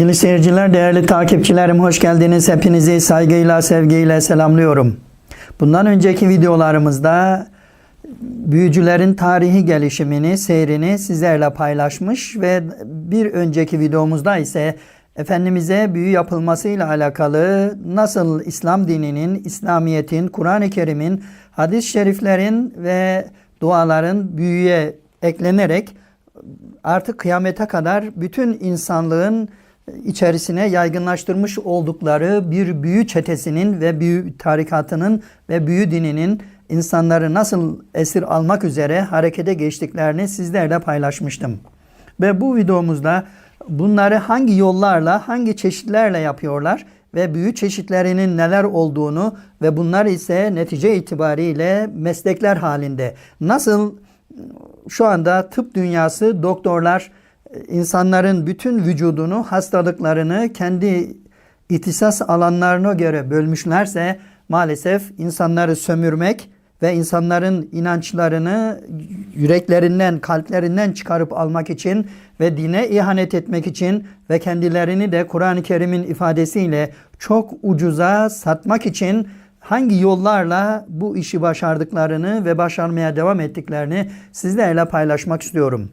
Sevgili seyirciler, değerli takipçilerim hoş geldiniz. Hepinizi saygıyla, sevgiyle selamlıyorum. Bundan önceki videolarımızda büyücülerin tarihi gelişimini, seyrini sizlerle paylaşmış ve bir önceki videomuzda ise Efendimiz'e büyü yapılmasıyla alakalı nasıl İslam dininin, İslamiyet'in, Kur'an-ı Kerim'in, hadis-i şeriflerin ve duaların büyüye eklenerek artık kıyamete kadar bütün insanlığın içerisine yaygınlaştırmış oldukları bir büyü çetesinin ve büyü tarikatının ve büyü dininin insanları nasıl esir almak üzere harekete geçtiklerini sizlerle paylaşmıştım. Ve bu videomuzda bunları hangi yollarla, hangi çeşitlerle yapıyorlar ve büyü çeşitlerinin neler olduğunu ve bunlar ise netice itibariyle meslekler halinde nasıl şu anda tıp dünyası doktorlar insanların bütün vücudunu, hastalıklarını kendi ihtisas alanlarına göre bölmüşlerse maalesef insanları sömürmek ve insanların inançlarını yüreklerinden, kalplerinden çıkarıp almak için ve dine ihanet etmek için ve kendilerini de Kur'an-ı Kerim'in ifadesiyle çok ucuza satmak için hangi yollarla bu işi başardıklarını ve başarmaya devam ettiklerini sizlerle paylaşmak istiyorum.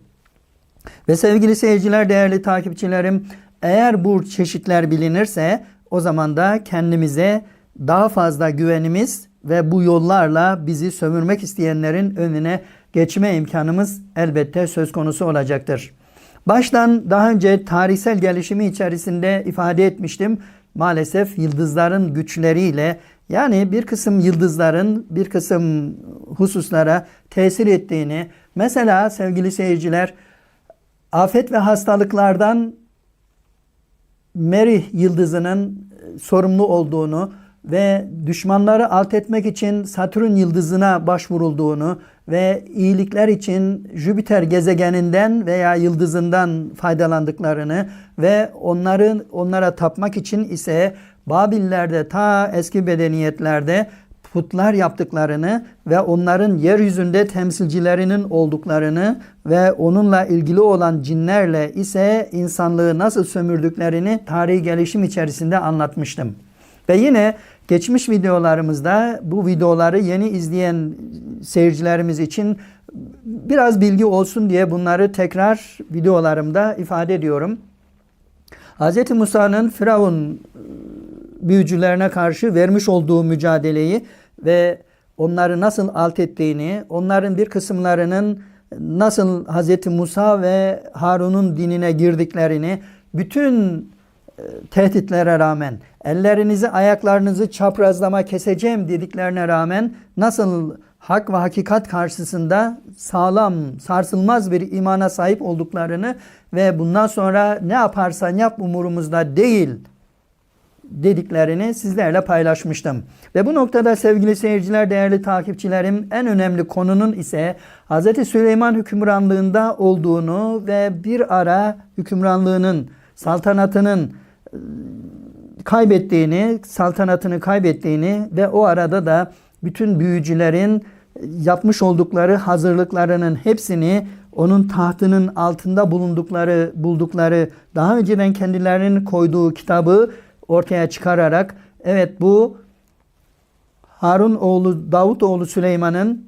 Ve sevgili seyirciler, değerli takipçilerim, eğer bu çeşitler bilinirse o zaman da kendimize daha fazla güvenimiz ve bu yollarla bizi sömürmek isteyenlerin önüne geçme imkanımız elbette söz konusu olacaktır. Baştan daha önce tarihsel gelişimi içerisinde ifade etmiştim. Maalesef yıldızların güçleriyle yani bir kısım yıldızların bir kısım hususlara tesir ettiğini mesela sevgili seyirciler afet ve hastalıklardan Merih yıldızının sorumlu olduğunu ve düşmanları alt etmek için Satürn yıldızına başvurulduğunu ve iyilikler için Jüpiter gezegeninden veya yıldızından faydalandıklarını ve onların onlara tapmak için ise Babillerde ta eski medeniyetlerde putlar yaptıklarını ve onların yeryüzünde temsilcilerinin olduklarını ve onunla ilgili olan cinlerle ise insanlığı nasıl sömürdüklerini tarihi gelişim içerisinde anlatmıştım. Ve yine geçmiş videolarımızda bu videoları yeni izleyen seyircilerimiz için biraz bilgi olsun diye bunları tekrar videolarımda ifade ediyorum. Hz. Musa'nın Firavun büyücülerine karşı vermiş olduğu mücadeleyi ve onları nasıl alt ettiğini, onların bir kısımlarının nasıl Hz. Musa ve Harun'un dinine girdiklerini, bütün e, tehditlere rağmen, ellerinizi ayaklarınızı çaprazlama keseceğim dediklerine rağmen nasıl hak ve hakikat karşısında sağlam, sarsılmaz bir imana sahip olduklarını ve bundan sonra ne yaparsan yap umurumuzda değil dediklerini sizlerle paylaşmıştım. Ve bu noktada sevgili seyirciler, değerli takipçilerim en önemli konunun ise Hz. Süleyman hükümranlığında olduğunu ve bir ara hükümranlığının, saltanatının e, kaybettiğini, saltanatını kaybettiğini ve o arada da bütün büyücülerin yapmış oldukları hazırlıklarının hepsini onun tahtının altında bulundukları, buldukları, daha önceden kendilerinin koyduğu kitabı ortaya çıkararak evet bu Harun oğlu Davut oğlu Süleyman'ın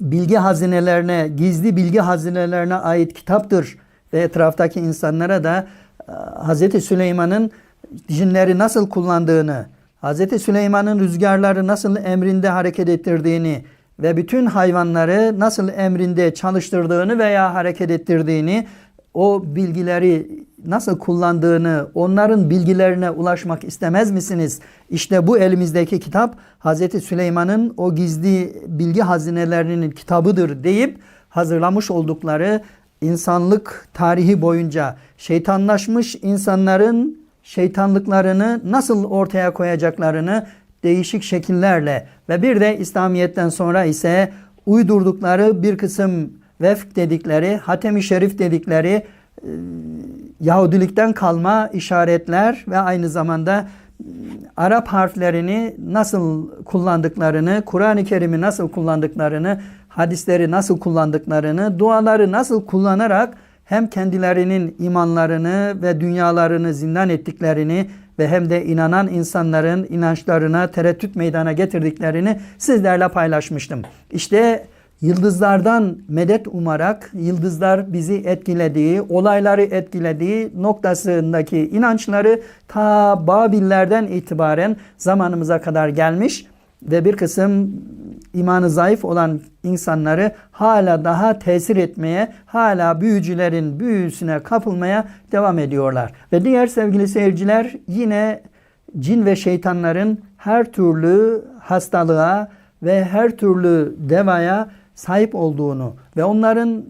bilgi hazinelerine, gizli bilgi hazinelerine ait kitaptır ve etraftaki insanlara da e, Hz. Süleyman'ın cinleri nasıl kullandığını, Hz. Süleyman'ın rüzgarları nasıl emrinde hareket ettirdiğini ve bütün hayvanları nasıl emrinde çalıştırdığını veya hareket ettirdiğini, o bilgileri nasıl kullandığını, onların bilgilerine ulaşmak istemez misiniz? İşte bu elimizdeki kitap Hz. Süleyman'ın o gizli bilgi hazinelerinin kitabıdır deyip hazırlamış oldukları insanlık tarihi boyunca şeytanlaşmış insanların şeytanlıklarını nasıl ortaya koyacaklarını değişik şekillerle ve bir de İslamiyet'ten sonra ise uydurdukları bir kısım vefk dedikleri, Hatem-i Şerif dedikleri e, Yahudilikten kalma işaretler ve aynı zamanda ıı, Arap harflerini nasıl kullandıklarını, Kur'an-ı Kerim'i nasıl kullandıklarını, hadisleri nasıl kullandıklarını, duaları nasıl kullanarak hem kendilerinin imanlarını ve dünyalarını zindan ettiklerini ve hem de inanan insanların inançlarına tereddüt meydana getirdiklerini sizlerle paylaşmıştım. İşte yıldızlardan medet umarak yıldızlar bizi etkilediği, olayları etkilediği noktasındaki inançları ta Babillerden itibaren zamanımıza kadar gelmiş ve bir kısım imanı zayıf olan insanları hala daha tesir etmeye, hala büyücülerin büyüsüne kapılmaya devam ediyorlar. Ve diğer sevgili seyirciler yine cin ve şeytanların her türlü hastalığa ve her türlü devaya sahip olduğunu ve onların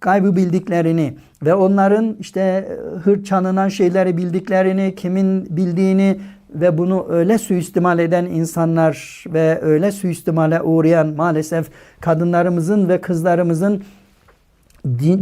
kaybı bildiklerini ve onların işte hırt çalınan şeyleri bildiklerini, kimin bildiğini ve bunu öyle suistimal eden insanlar ve öyle suistimale uğrayan maalesef kadınlarımızın ve kızlarımızın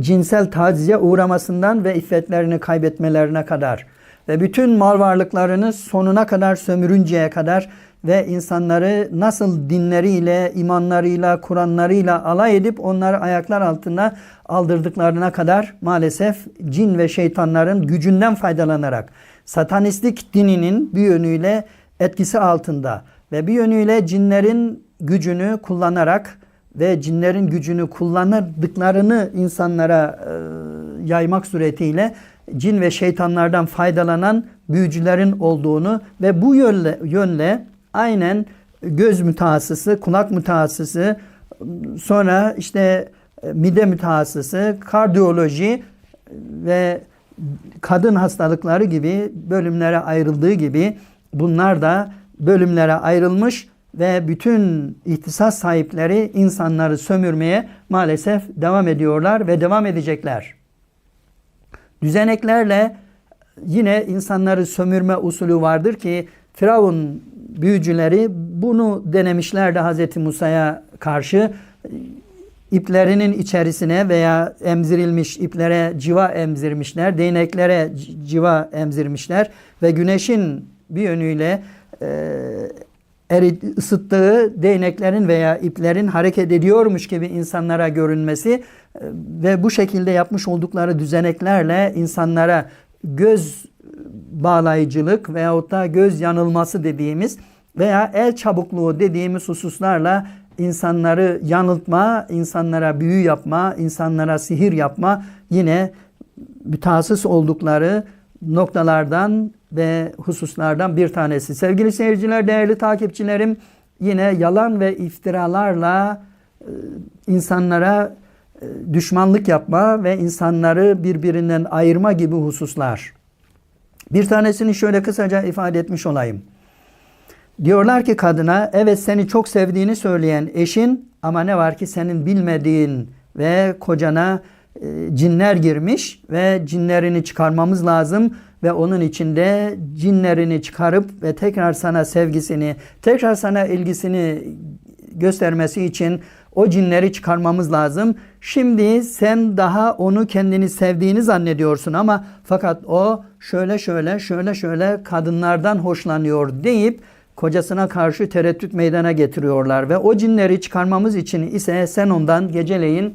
cinsel tacize uğramasından ve iffetlerini kaybetmelerine kadar ve bütün mal varlıklarını sonuna kadar sömürünceye kadar ve insanları nasıl dinleriyle, imanlarıyla, Kur'anlarıyla alay edip onları ayaklar altına aldırdıklarına kadar maalesef cin ve şeytanların gücünden faydalanarak satanistlik dininin bir yönüyle etkisi altında ve bir yönüyle cinlerin gücünü kullanarak ve cinlerin gücünü kullandıklarını insanlara e, yaymak suretiyle cin ve şeytanlardan faydalanan büyücülerin olduğunu ve bu yönle, yönle aynen göz mütehassısı, kulak mütehassısı, sonra işte e, mide mütehassısı, kardiyoloji ve kadın hastalıkları gibi bölümlere ayrıldığı gibi bunlar da bölümlere ayrılmış ve bütün ihtisas sahipleri insanları sömürmeye maalesef devam ediyorlar ve devam edecekler. Düzeneklerle yine insanları sömürme usulü vardır ki Firavun büyücüleri bunu denemişlerdi Hz. Musa'ya karşı iplerinin içerisine veya emzirilmiş iplere civa emzirmişler, değneklere civa emzirmişler ve güneşin bir yönüyle e, erit, ısıttığı değneklerin veya iplerin hareket ediyormuş gibi insanlara görünmesi e, ve bu şekilde yapmış oldukları düzeneklerle insanlara göz bağlayıcılık veyahut da göz yanılması dediğimiz veya el çabukluğu dediğimiz hususlarla insanları yanıltma, insanlara büyü yapma, insanlara sihir yapma yine mütehassıs oldukları noktalardan ve hususlardan bir tanesi. Sevgili seyirciler, değerli takipçilerim yine yalan ve iftiralarla e, insanlara e, düşmanlık yapma ve insanları birbirinden ayırma gibi hususlar. Bir tanesini şöyle kısaca ifade etmiş olayım. Diyorlar ki kadına evet seni çok sevdiğini söyleyen eşin ama ne var ki senin bilmediğin ve kocana e, cinler girmiş ve cinlerini çıkarmamız lazım ve onun içinde cinlerini çıkarıp ve tekrar sana sevgisini, tekrar sana ilgisini göstermesi için o cinleri çıkarmamız lazım. Şimdi sen daha onu kendini sevdiğini zannediyorsun ama fakat o şöyle şöyle şöyle şöyle kadınlardan hoşlanıyor deyip kocasına karşı tereddüt meydana getiriyorlar ve o cinleri çıkarmamız için ise sen ondan geceleyin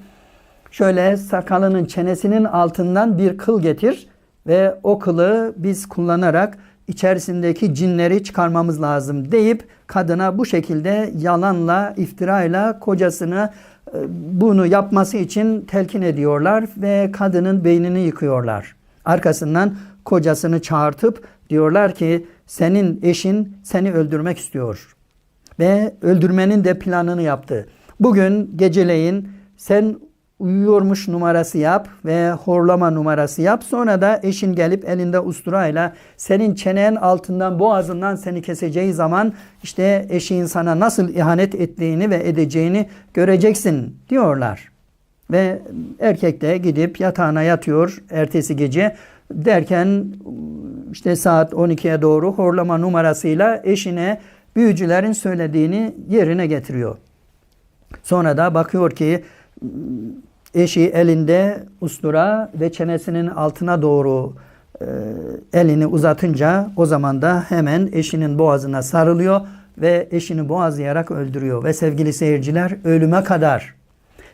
şöyle sakalının çenesinin altından bir kıl getir ve o kılı biz kullanarak içerisindeki cinleri çıkarmamız lazım deyip kadına bu şekilde yalanla, iftirayla kocasını e, bunu yapması için telkin ediyorlar ve kadının beynini yıkıyorlar. Arkasından kocasını çağırtıp diyorlar ki senin eşin seni öldürmek istiyor. Ve öldürmenin de planını yaptı. Bugün geceleyin sen uyuyormuş numarası yap ve horlama numarası yap. Sonra da eşin gelip elinde usturayla senin çenen altından boğazından seni keseceği zaman işte eşin sana nasıl ihanet ettiğini ve edeceğini göreceksin diyorlar. Ve erkek de gidip yatağına yatıyor ertesi gece derken işte saat 12'ye doğru horlama numarasıyla eşine büyücülerin söylediğini yerine getiriyor. Sonra da bakıyor ki eşi elinde ustura ve çenesinin altına doğru e, elini uzatınca o zaman da hemen eşinin boğazına sarılıyor ve eşini boğazlayarak öldürüyor. Ve sevgili seyirciler ölüme kadar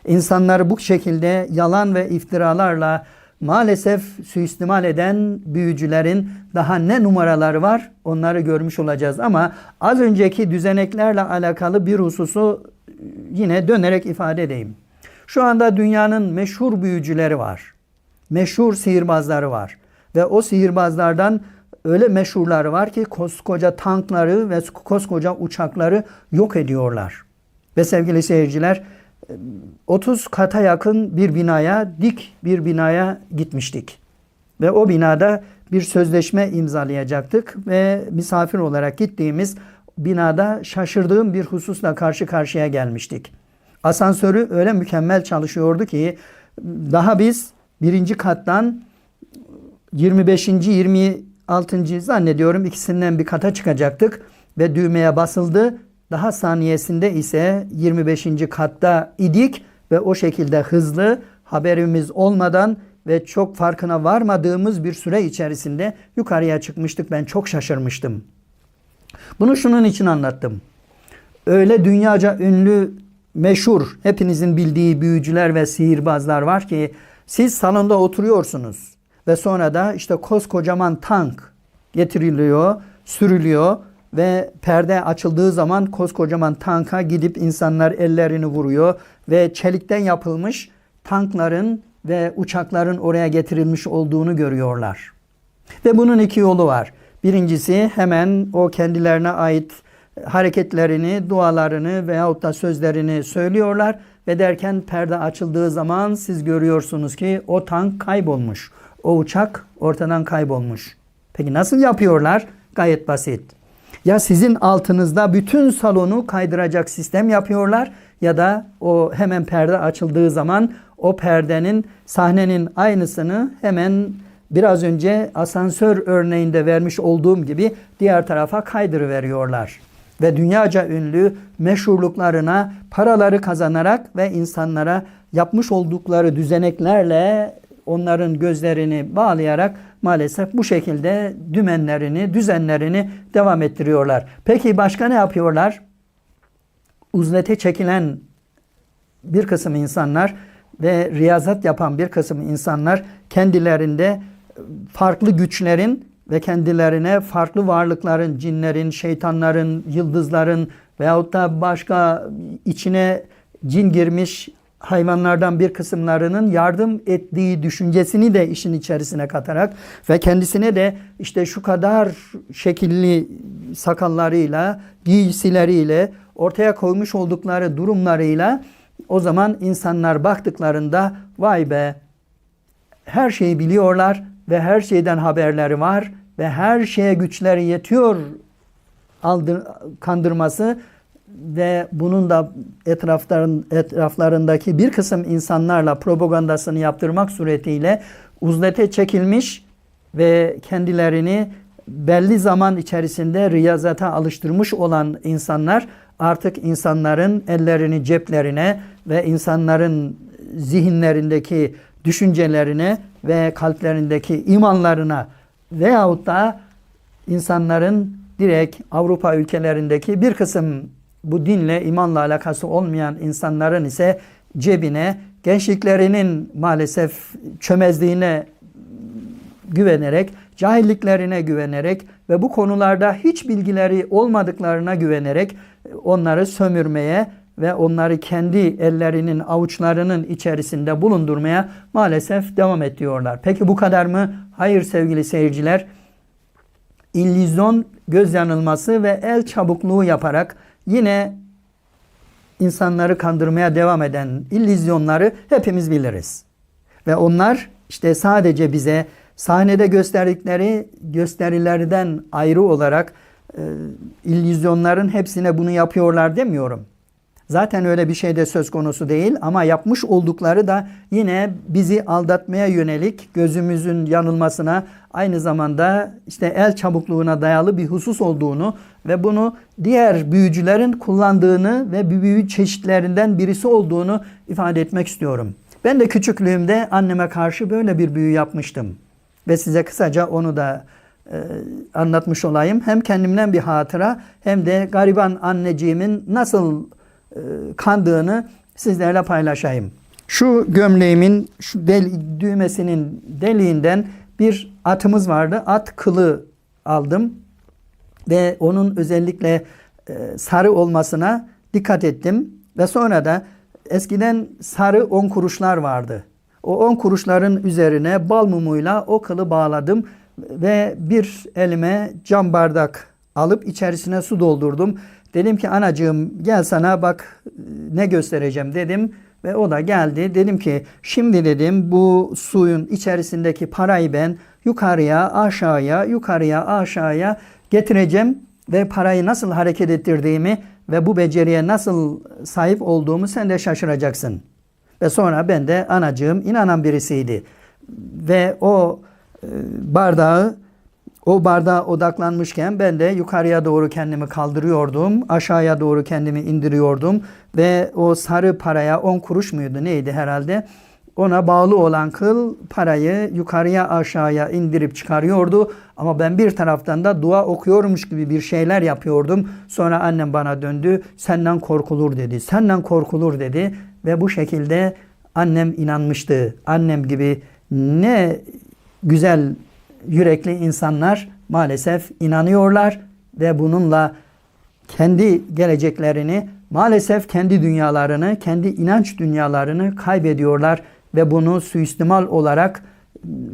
insanları bu şekilde yalan ve iftiralarla maalesef suistimal eden büyücülerin daha ne numaraları var onları görmüş olacağız. Ama az önceki düzeneklerle alakalı bir hususu yine dönerek ifade edeyim. Şu anda dünyanın meşhur büyücüleri var. Meşhur sihirbazları var. Ve o sihirbazlardan öyle meşhurları var ki koskoca tankları ve koskoca uçakları yok ediyorlar. Ve sevgili seyirciler 30 kata yakın bir binaya, dik bir binaya gitmiştik. Ve o binada bir sözleşme imzalayacaktık ve misafir olarak gittiğimiz binada şaşırdığım bir hususla karşı karşıya gelmiştik. Asansörü öyle mükemmel çalışıyordu ki daha biz birinci kattan 25. 26. zannediyorum ikisinden bir kata çıkacaktık ve düğmeye basıldı. Daha saniyesinde ise 25. katta idik ve o şekilde hızlı haberimiz olmadan ve çok farkına varmadığımız bir süre içerisinde yukarıya çıkmıştık. Ben çok şaşırmıştım. Bunu şunun için anlattım. Öyle dünyaca ünlü, meşhur, hepinizin bildiği büyücüler ve sihirbazlar var ki siz salonda oturuyorsunuz ve sonra da işte koskocaman tank getiriliyor, sürülüyor ve perde açıldığı zaman koskocaman tanka gidip insanlar ellerini vuruyor ve çelikten yapılmış tankların ve uçakların oraya getirilmiş olduğunu görüyorlar. Ve bunun iki yolu var. Birincisi hemen o kendilerine ait hareketlerini, dualarını veyahut da sözlerini söylüyorlar ve derken perde açıldığı zaman siz görüyorsunuz ki o tank kaybolmuş. O uçak ortadan kaybolmuş. Peki nasıl yapıyorlar? Gayet basit. Ya sizin altınızda bütün salonu kaydıracak sistem yapıyorlar ya da o hemen perde açıldığı zaman o perdenin sahnenin aynısını hemen biraz önce asansör örneğinde vermiş olduğum gibi diğer tarafa kaydırıveriyorlar. Ve dünyaca ünlü meşhurluklarına paraları kazanarak ve insanlara yapmış oldukları düzeneklerle onların gözlerini bağlayarak maalesef bu şekilde dümenlerini, düzenlerini devam ettiriyorlar. Peki başka ne yapıyorlar? Uzlete çekilen bir kısım insanlar ve riyazat yapan bir kısım insanlar kendilerinde farklı güçlerin ve kendilerine farklı varlıkların, cinlerin, şeytanların, yıldızların veyahut da başka içine cin girmiş hayvanlardan bir kısımlarının yardım ettiği düşüncesini de işin içerisine katarak ve kendisine de işte şu kadar şekilli sakallarıyla, giysileriyle ortaya koymuş oldukları durumlarıyla o zaman insanlar baktıklarında vay be her şeyi biliyorlar ve her şeyden haberleri var ve her şeye güçleri yetiyor aldır, kandırması ve bunun da etrafların, etraflarındaki bir kısım insanlarla propagandasını yaptırmak suretiyle uzlete çekilmiş ve kendilerini belli zaman içerisinde riyazata alıştırmış olan insanlar artık insanların ellerini ceplerine ve insanların zihinlerindeki düşüncelerine ve kalplerindeki imanlarına veyahut da insanların direkt Avrupa ülkelerindeki bir kısım bu dinle, imanla alakası olmayan insanların ise cebine gençliklerinin maalesef çömezliğine güvenerek, cahilliklerine güvenerek ve bu konularda hiç bilgileri olmadıklarına güvenerek onları sömürmeye ve onları kendi ellerinin avuçlarının içerisinde bulundurmaya maalesef devam ediyorlar. Peki bu kadar mı? Hayır sevgili seyirciler. İllüzyon, göz yanılması ve el çabukluğu yaparak yine insanları kandırmaya devam eden illüzyonları hepimiz biliriz. Ve onlar işte sadece bize sahnede gösterdikleri gösterilerden ayrı olarak e, illüzyonların hepsine bunu yapıyorlar demiyorum. Zaten öyle bir şey de söz konusu değil ama yapmış oldukları da yine bizi aldatmaya yönelik gözümüzün yanılmasına aynı zamanda işte el çabukluğuna dayalı bir husus olduğunu ve bunu diğer büyücülerin kullandığını ve büyü çeşitlerinden birisi olduğunu ifade etmek istiyorum. Ben de küçüklüğümde anneme karşı böyle bir büyü yapmıştım. Ve size kısaca onu da e, anlatmış olayım. Hem kendimden bir hatıra hem de gariban anneciğimin nasıl kandığını sizlerle paylaşayım. Şu gömleğimin şu del, düğmesinin deliğinden bir atımız vardı. At kılı aldım ve onun özellikle e, sarı olmasına dikkat ettim ve sonra da eskiden sarı 10 kuruşlar vardı. O 10 kuruşların üzerine bal mumuyla o kılı bağladım ve bir elime cam bardak alıp içerisine su doldurdum. Dedim ki anacığım gel sana bak ne göstereceğim dedim ve o da geldi. Dedim ki şimdi dedim bu suyun içerisindeki parayı ben yukarıya aşağıya yukarıya aşağıya getireceğim ve parayı nasıl hareket ettirdiğimi ve bu beceriye nasıl sahip olduğumu sen de şaşıracaksın. Ve sonra ben de anacığım inanan birisiydi. Ve o e, bardağı o bardağa odaklanmışken ben de yukarıya doğru kendimi kaldırıyordum. Aşağıya doğru kendimi indiriyordum. Ve o sarı paraya 10 kuruş muydu neydi herhalde? Ona bağlı olan kıl parayı yukarıya aşağıya indirip çıkarıyordu. Ama ben bir taraftan da dua okuyormuş gibi bir şeyler yapıyordum. Sonra annem bana döndü. Senden korkulur dedi. Senden korkulur dedi. Ve bu şekilde annem inanmıştı. Annem gibi ne güzel yürekli insanlar maalesef inanıyorlar ve bununla kendi geleceklerini maalesef kendi dünyalarını, kendi inanç dünyalarını kaybediyorlar ve bunu suistimal olarak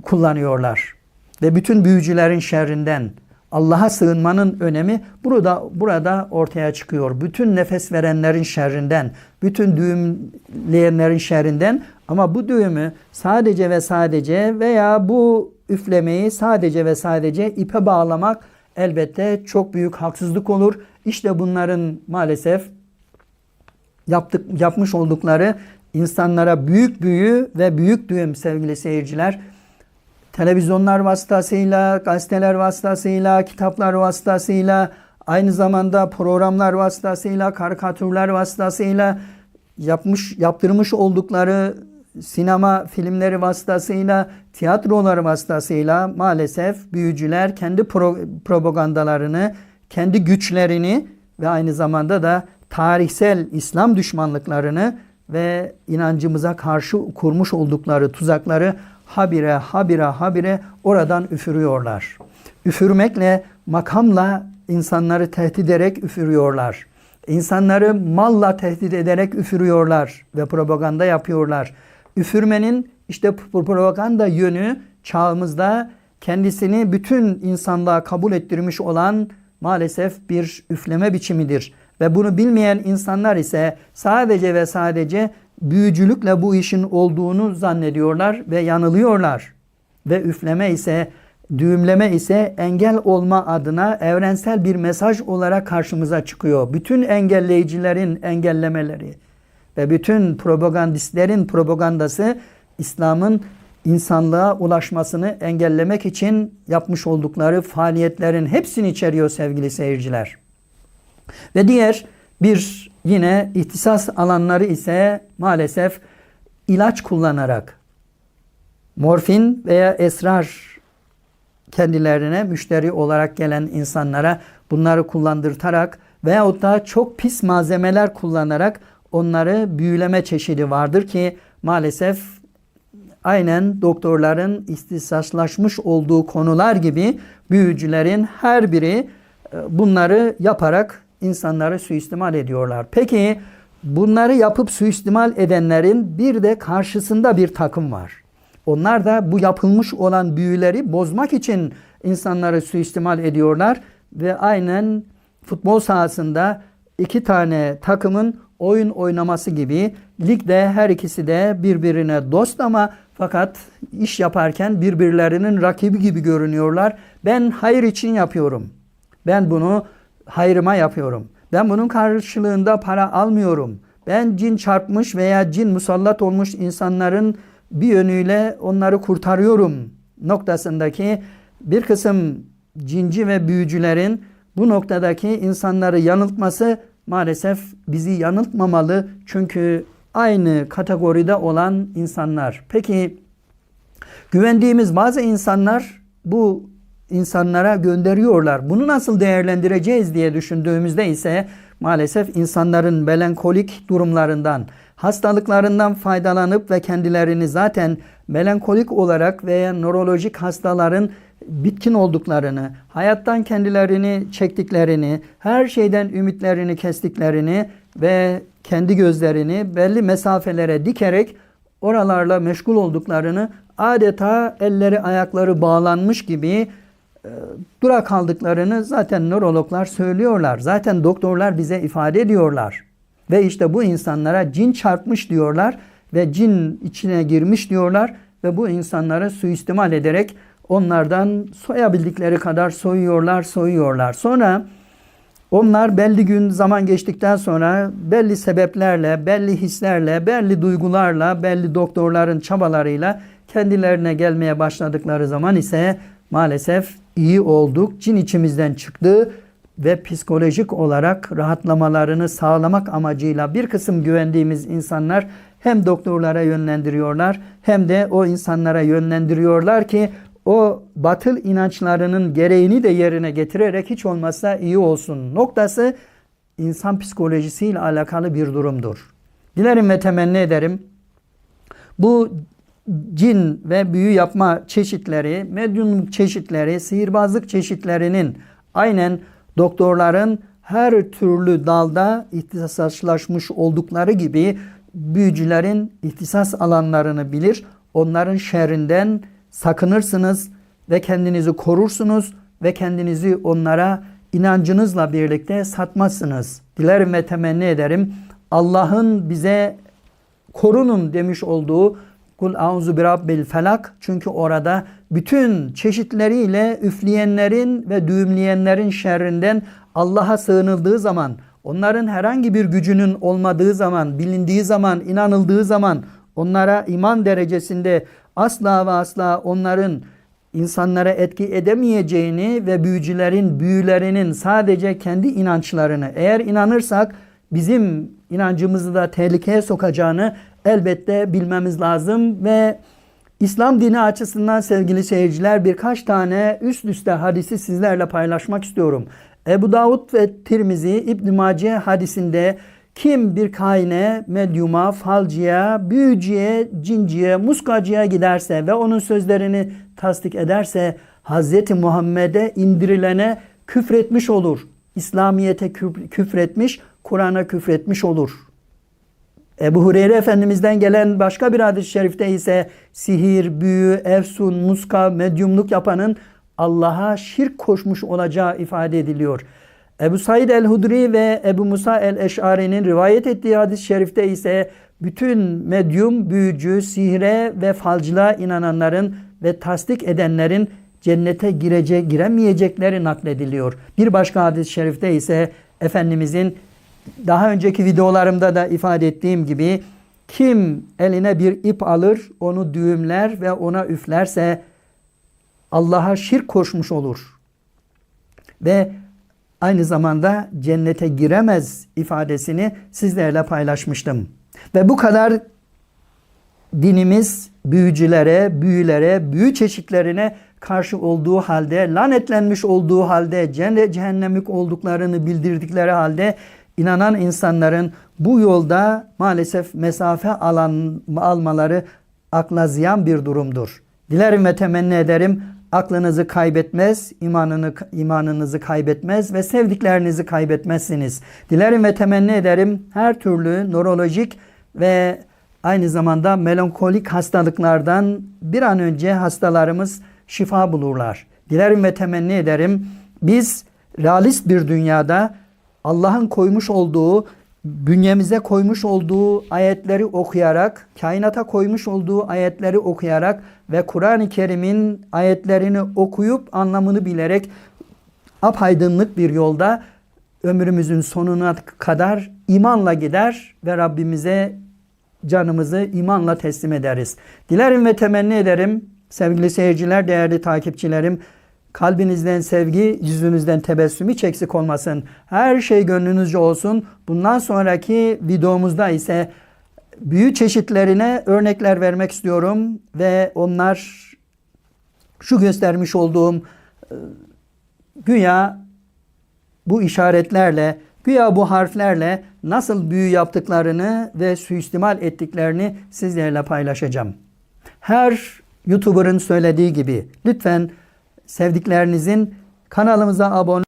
kullanıyorlar. Ve bütün büyücülerin şerrinden Allah'a sığınmanın önemi burada burada ortaya çıkıyor. Bütün nefes verenlerin şerrinden, bütün düğümleyenlerin şerrinden ama bu düğümü sadece ve sadece veya bu üflemeyi sadece ve sadece ipe bağlamak elbette çok büyük haksızlık olur. İşte bunların maalesef yaptık yapmış oldukları insanlara büyük büyü ve büyük düğüm sevgili seyirciler. Televizyonlar vasıtasıyla, gazeteler vasıtasıyla, kitaplar vasıtasıyla, aynı zamanda programlar vasıtasıyla, karikatürler vasıtasıyla yapmış yaptırmış oldukları sinema filmleri vasıtasıyla, tiyatrolar vasıtasıyla maalesef büyücüler kendi pro propagandalarını, kendi güçlerini ve aynı zamanda da tarihsel İslam düşmanlıklarını ve inancımıza karşı kurmuş oldukları tuzakları habire habire habire oradan üfürüyorlar. Üfürmekle, makamla insanları tehdit ederek üfürüyorlar. İnsanları malla tehdit ederek üfürüyorlar ve propaganda yapıyorlar. Üfürmenin işte propaganda yönü çağımızda kendisini bütün insanlığa kabul ettirmiş olan maalesef bir üfleme biçimidir. Ve bunu bilmeyen insanlar ise sadece ve sadece büyücülükle bu işin olduğunu zannediyorlar ve yanılıyorlar. Ve üfleme ise düğümleme ise engel olma adına evrensel bir mesaj olarak karşımıza çıkıyor. Bütün engelleyicilerin engellemeleri ve bütün propagandistlerin propagandası İslam'ın insanlığa ulaşmasını engellemek için yapmış oldukları faaliyetlerin hepsini içeriyor sevgili seyirciler. Ve diğer bir yine ihtisas alanları ise maalesef ilaç kullanarak morfin veya esrar kendilerine müşteri olarak gelen insanlara bunları kullandırtarak veyahut da çok pis malzemeler kullanarak onları büyüleme çeşidi vardır ki maalesef aynen doktorların istisaslaşmış olduğu konular gibi büyücülerin her biri e, bunları yaparak insanları suistimal ediyorlar. Peki bunları yapıp suistimal edenlerin bir de karşısında bir takım var. Onlar da bu yapılmış olan büyüleri bozmak için insanları suistimal ediyorlar ve aynen futbol sahasında iki tane takımın oyun oynaması gibi ligde her ikisi de birbirine dost ama fakat iş yaparken birbirlerinin rakibi gibi görünüyorlar. Ben hayır için yapıyorum. Ben bunu hayrıma yapıyorum. Ben bunun karşılığında para almıyorum. Ben cin çarpmış veya cin musallat olmuş insanların bir yönüyle onları kurtarıyorum noktasındaki bir kısım cinci ve büyücülerin bu noktadaki insanları yanıltması maalesef bizi yanıltmamalı. Çünkü aynı kategoride olan insanlar. Peki güvendiğimiz bazı insanlar bu insanlara gönderiyorlar. Bunu nasıl değerlendireceğiz diye düşündüğümüzde ise maalesef insanların melankolik durumlarından, hastalıklarından faydalanıp ve kendilerini zaten melankolik olarak veya nörolojik hastaların bitkin olduklarını, hayattan kendilerini çektiklerini, her şeyden ümitlerini kestiklerini ve kendi gözlerini belli mesafelere dikerek oralarla meşgul olduklarını adeta elleri ayakları bağlanmış gibi e, dura kaldıklarını zaten nörologlar söylüyorlar. Zaten doktorlar bize ifade ediyorlar. Ve işte bu insanlara cin çarpmış diyorlar ve cin içine girmiş diyorlar ve bu insanları suistimal ederek onlardan soyabildikleri kadar soyuyorlar, soyuyorlar. Sonra onlar belli gün zaman geçtikten sonra belli sebeplerle, belli hislerle, belli duygularla, belli doktorların çabalarıyla kendilerine gelmeye başladıkları zaman ise maalesef iyi olduk, cin içimizden çıktı ve psikolojik olarak rahatlamalarını sağlamak amacıyla bir kısım güvendiğimiz insanlar hem doktorlara yönlendiriyorlar hem de o insanlara yönlendiriyorlar ki o batıl inançlarının gereğini de yerine getirerek hiç olmazsa iyi olsun noktası insan psikolojisiyle alakalı bir durumdur. Dilerim ve temenni ederim bu cin ve büyü yapma çeşitleri, medyumluk çeşitleri, sihirbazlık çeşitlerinin aynen doktorların her türlü dalda ihtisaslaşmış oldukları gibi büyücülerin ihtisas alanlarını bilir. Onların şerrinden sakınırsınız ve kendinizi korursunuz ve kendinizi onlara inancınızla birlikte satmazsınız. Dilerim ve temenni ederim Allah'ın bize korunun demiş olduğu Kul auzu bi rabbil felak çünkü orada bütün çeşitleriyle üfleyenlerin ve düğümleyenlerin şerrinden Allah'a sığınıldığı zaman, onların herhangi bir gücünün olmadığı zaman, bilindiği zaman, inanıldığı zaman, onlara iman derecesinde asla ve asla onların insanlara etki edemeyeceğini ve büyücülerin büyülerinin sadece kendi inançlarını eğer inanırsak bizim inancımızı da tehlikeye sokacağını elbette bilmemiz lazım ve İslam dini açısından sevgili seyirciler birkaç tane üst üste hadisi sizlerle paylaşmak istiyorum. Ebu Davud ve Tirmizi İbn Mace hadisinde kim bir kaine, medyuma, falcıya, büyücüye, cinciye, muskacıya giderse ve onun sözlerini tasdik ederse Hz. Muhammed'e indirilene küfretmiş olur. İslamiyete küfretmiş, Kur'an'a küfretmiş olur. Ebu Hureyre Efendimiz'den gelen başka bir hadis-i şerifte ise sihir, büyü, efsun, muska, medyumluk yapanın Allah'a şirk koşmuş olacağı ifade ediliyor. Ebu Said el-Hudri ve Ebu Musa el-Eş'ari'nin rivayet ettiği hadis-i şerifte ise bütün medyum, büyücü, sihre ve falcılığa inananların ve tasdik edenlerin cennete girecek, giremeyecekleri naklediliyor. Bir başka hadis-i şerifte ise Efendimizin daha önceki videolarımda da ifade ettiğim gibi kim eline bir ip alır, onu düğümler ve ona üflerse Allah'a şirk koşmuş olur. Ve aynı zamanda cennete giremez ifadesini sizlerle paylaşmıştım. Ve bu kadar dinimiz büyücülere, büyülere, büyü çeşitlerine karşı olduğu halde, lanetlenmiş olduğu halde, cehennemlik olduklarını bildirdikleri halde inanan insanların bu yolda maalesef mesafe alan, almaları akla ziyan bir durumdur. Dilerim ve temenni ederim aklınızı kaybetmez, imanını, imanınızı kaybetmez ve sevdiklerinizi kaybetmezsiniz. Dilerim ve temenni ederim her türlü nörolojik ve aynı zamanda melankolik hastalıklardan bir an önce hastalarımız şifa bulurlar. Dilerim ve temenni ederim biz realist bir dünyada Allah'ın koymuş olduğu, bünyemize koymuş olduğu ayetleri okuyarak, kainata koymuş olduğu ayetleri okuyarak ve Kur'an-ı Kerim'in ayetlerini okuyup anlamını bilerek apaydınlık bir yolda ömrümüzün sonuna kadar imanla gider ve Rabbimize canımızı imanla teslim ederiz. Dilerim ve temenni ederim sevgili seyirciler, değerli takipçilerim Kalbinizden sevgi, yüzünüzden tebessüm hiç eksik olmasın. Her şey gönlünüzce olsun. Bundan sonraki videomuzda ise büyü çeşitlerine örnekler vermek istiyorum ve onlar şu göstermiş olduğum e, güya bu işaretlerle Güya bu harflerle nasıl büyü yaptıklarını ve suistimal ettiklerini sizlerle paylaşacağım. Her YouTuber'ın söylediği gibi lütfen sevdiklerinizin kanalımıza abone